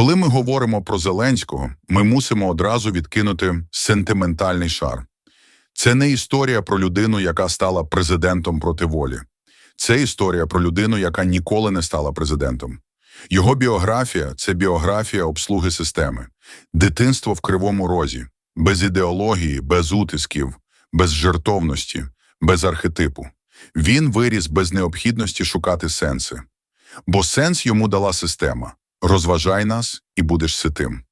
Коли ми говоримо про Зеленського, ми мусимо одразу відкинути сентиментальний шар. Це не історія про людину, яка стала президентом проти волі. Це історія про людину, яка ніколи не стала президентом. Його біографія це біографія обслуги системи, дитинство в кривому розі, без ідеології, без утисків, без жертовності, без архетипу. Він виріс без необхідності шукати сенси. Бо сенс йому дала система розважай нас і будеш ситим.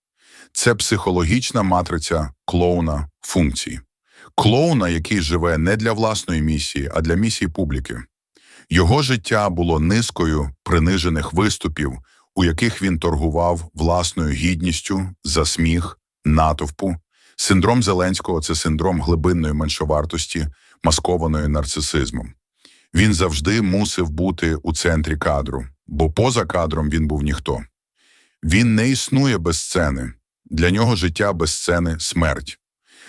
Це психологічна матриця клоуна функцій. Клоуна, який живе не для власної місії, а для місії публіки. Його життя було низкою принижених виступів, у яких він торгував власною гідністю за сміх, натовпу. Синдром Зеленського це синдром глибинної меншовартості, маскованої нарцисизмом. Він завжди мусив бути у центрі кадру, бо поза кадром він був ніхто. Він не існує без сцени. Для нього життя без сцени смерть.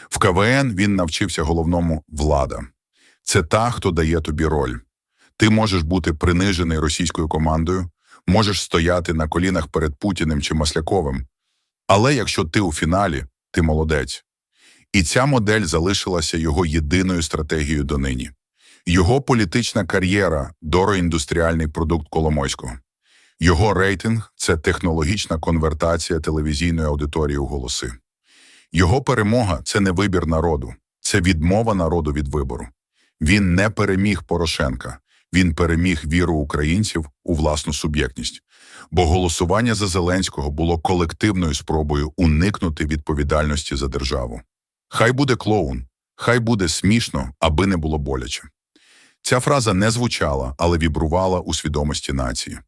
В КВН він навчився головному влада. Це та, хто дає тобі роль. Ти можеш бути принижений російською командою, можеш стояти на колінах перед Путіним чи Масляковим. Але якщо ти у фіналі, ти молодець. І ця модель залишилася його єдиною стратегією донині. Його політична кар'єра дороіндустріальний продукт Коломойського. Його рейтинг це технологічна конвертація телевізійної аудиторії у голоси. Його перемога це не вибір народу, це відмова народу від вибору. Він не переміг Порошенка, він переміг віру українців у власну суб'єктність. Бо голосування за Зеленського було колективною спробою уникнути відповідальності за державу. Хай буде клоун, хай буде смішно, аби не було боляче. Ця фраза не звучала, але вібрувала у свідомості нації.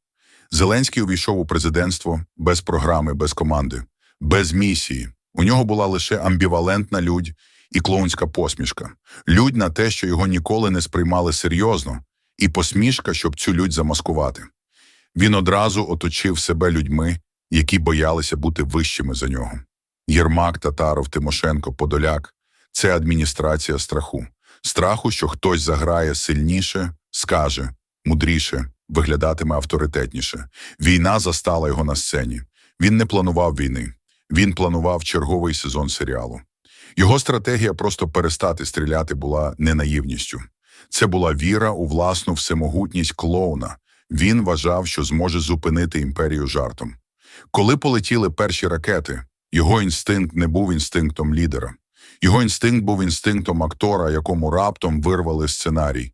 Зеленський увійшов у президентство без програми, без команди, без місії. У нього була лише амбівалентна людь і клоунська посмішка. Людь на те, що його ніколи не сприймали серйозно, і посмішка, щоб цю людь замаскувати. Він одразу оточив себе людьми, які боялися бути вищими за нього. Єрмак, Татаров, Тимошенко, Подоляк це адміністрація страху. Страху, що хтось заграє сильніше, скаже, мудріше, виглядатиме авторитетніше. Війна застала його на сцені. Він не планував війни. Він планував черговий сезон серіалу. Його стратегія просто перестати стріляти була не наївністю. Це була віра у власну всемогутність клоуна. Він вважав, що зможе зупинити імперію жартом. Коли полетіли перші ракети, його інстинкт не був інстинктом лідера. Його інстинкт був інстинктом актора, якому раптом вирвали сценарій.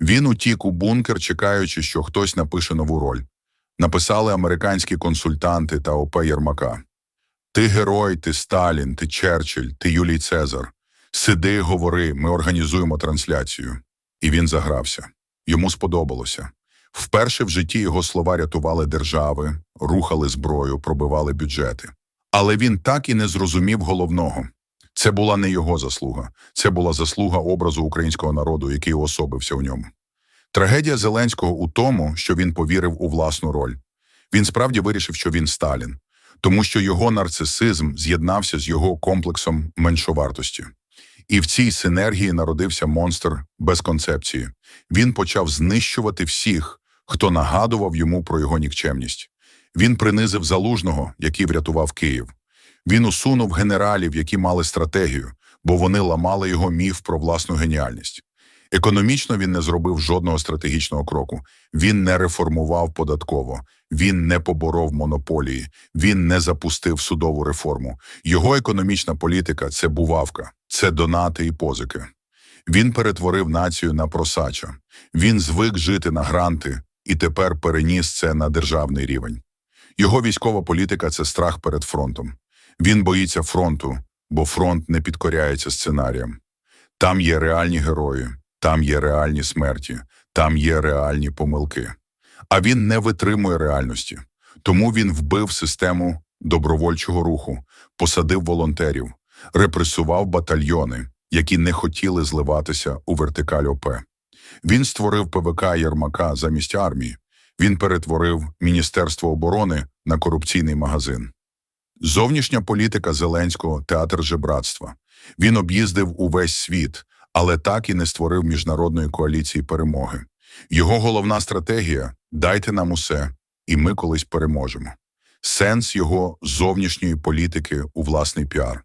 Він утік у бункер, чекаючи, що хтось напише нову роль. Написали американські консультанти та ОП Єрмака. Ти герой, ти Сталін, ти Черчилль, ти Юлій Цезар. Сиди, говори, ми організуємо трансляцію. І він загрався. Йому сподобалося. Вперше в житті його слова рятували держави, рухали зброю, пробивали бюджети. Але він так і не зрозумів головного. Це була не його заслуга, це була заслуга образу українського народу, який уособився у ньому. Трагедія Зеленського у тому, що він повірив у власну роль. Він справді вирішив, що він Сталін, тому що його нарцисизм з'єднався з його комплексом меншовартості. І в цій синергії народився монстр без концепції. Він почав знищувати всіх, хто нагадував йому про його нікчемність. Він принизив залужного, який врятував Київ. Він усунув генералів, які мали стратегію, бо вони ламали його міф про власну геніальність. Економічно він не зробив жодного стратегічного кроку. Він не реформував податково, він не поборов монополії, він не запустив судову реформу. Його економічна політика це бувавка, це донати і позики. Він перетворив націю на просача. Він звик жити на гранти і тепер переніс це на державний рівень. Його військова політика це страх перед фронтом. Він боїться фронту, бо фронт не підкоряється сценаріям. Там є реальні герої, там є реальні смерті, там є реальні помилки. А він не витримує реальності. Тому він вбив систему добровольчого руху, посадив волонтерів, репресував батальйони, які не хотіли зливатися у вертикаль ОП. Він створив ПВК Єрмака замість армії. Він перетворив Міністерство оборони на корупційний магазин. Зовнішня політика Зеленського театр жебратства. Він об'їздив увесь світ, але так і не створив міжнародної коаліції перемоги. Його головна стратегія дайте нам усе, і ми колись переможемо. сенс його зовнішньої політики у власний піар.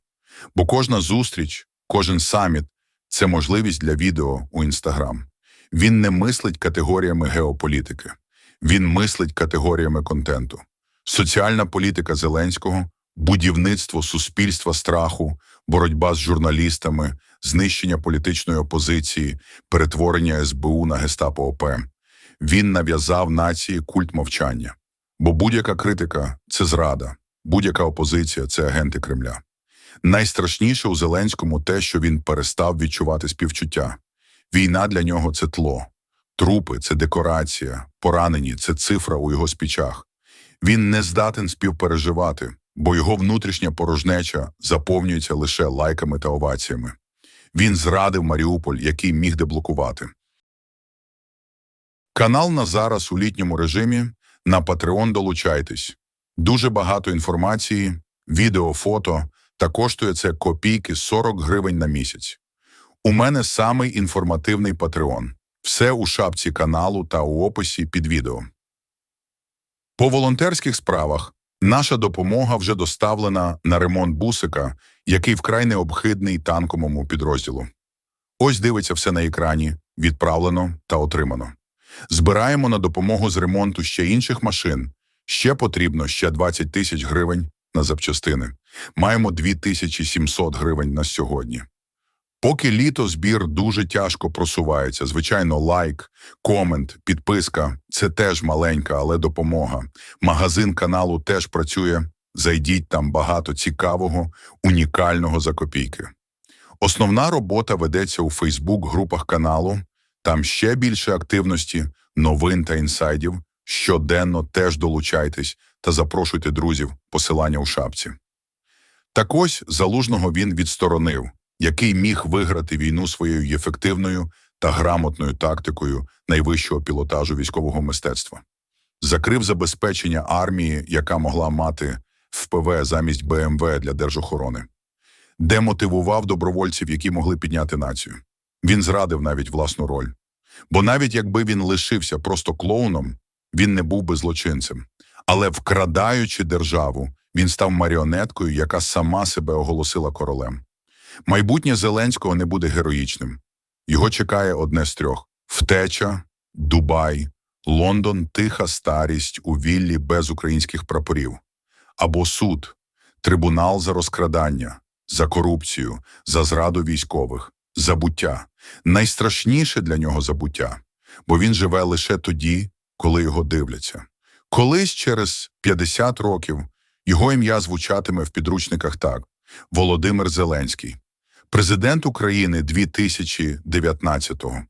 Бо кожна зустріч, кожен саміт це можливість для відео у Інстаграм. Він не мислить категоріями геополітики, він мислить категоріями контенту. Соціальна політика Зеленського, будівництво суспільства страху, боротьба з журналістами, знищення політичної опозиції, перетворення СБУ на гестапо ОП. Він нав'язав нації культ мовчання. Бо будь-яка критика це зрада, будь-яка опозиція це агенти Кремля. Найстрашніше у Зеленському те, що він перестав відчувати співчуття. Війна для нього це тло, трупи це декорація, поранені це цифра у його спічах. Він не здатен співпереживати, бо його внутрішня порожнеча заповнюється лише лайками та оваціями. Він зрадив Маріуполь, який міг деблокувати. Канал на зараз у літньому режимі. На Patreon долучайтесь. Дуже багато інформації, відео, фото та коштує це копійки 40 гривень на місяць. У мене самий інформативний Patreon. Все у шапці каналу та у описі під відео. По волонтерських справах наша допомога вже доставлена на ремонт бусика, який вкрай необхідний танковому підрозділу. Ось дивиться все на екрані, відправлено та отримано. Збираємо на допомогу з ремонту ще інших машин. Ще потрібно ще 20 тисяч гривень на запчастини. Маємо 2700 гривень на сьогодні. Поки літо збір дуже тяжко просувається. Звичайно, лайк, комент, підписка це теж маленька, але допомога. Магазин каналу теж працює. Зайдіть там багато цікавого, унікального за копійки. Основна робота ведеться у Фейсбук-групах каналу. Там ще більше активності, новин та інсайдів. Щоденно теж долучайтесь та запрошуйте друзів, посилання у шапці. Так ось залужного він відсторонив, який міг виграти війну своєю ефективною та грамотною тактикою найвищого пілотажу військового мистецтва. Закрив забезпечення армії, яка могла мати ВПВ замість БМВ для держохорони. Демотивував добровольців, які могли підняти націю. Він зрадив навіть власну роль. Бо навіть якби він лишився просто клоуном, він не був би злочинцем. Але вкрадаючи державу, він став маріонеткою, яка сама себе оголосила королем. Майбутнє Зеленського не буде героїчним. Його чекає одне з трьох: втеча, Дубай, Лондон, тиха старість у віллі без українських прапорів, або суд, трибунал за розкрадання, за корупцію, за зраду військових, забуття. Найстрашніше для нього забуття, бо він живе лише тоді, коли його дивляться. Колись через 50 років його ім'я звучатиме в підручниках так: Володимир Зеленський, президент України 2019-го,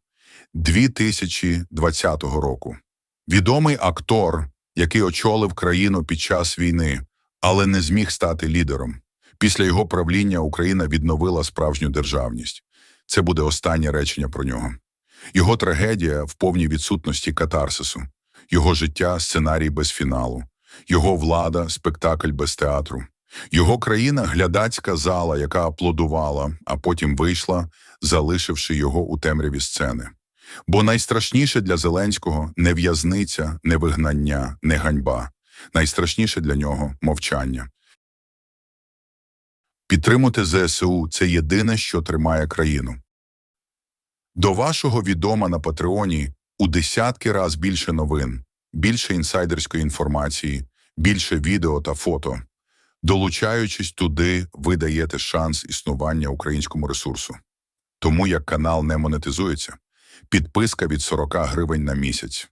2020 року, відомий актор, який очолив країну під час війни, але не зміг стати лідером. Після його правління Україна відновила справжню державність. Це буде останнє речення про нього. Його трагедія в повній відсутності катарсису, його життя сценарій без фіналу, його влада спектакль без театру, його країна глядацька зала, яка аплодувала, а потім вийшла, залишивши його у темряві сцени. Бо найстрашніше для Зеленського не в'язниця, не вигнання, не ганьба. Найстрашніше для нього мовчання. Підтримати ЗСУ це єдине, що тримає країну. До вашого відома на Патреоні у десятки раз більше новин, більше інсайдерської інформації, більше відео та фото. Долучаючись туди, ви даєте шанс існування українському ресурсу. Тому як канал не монетизується, підписка від 40 гривень на місяць.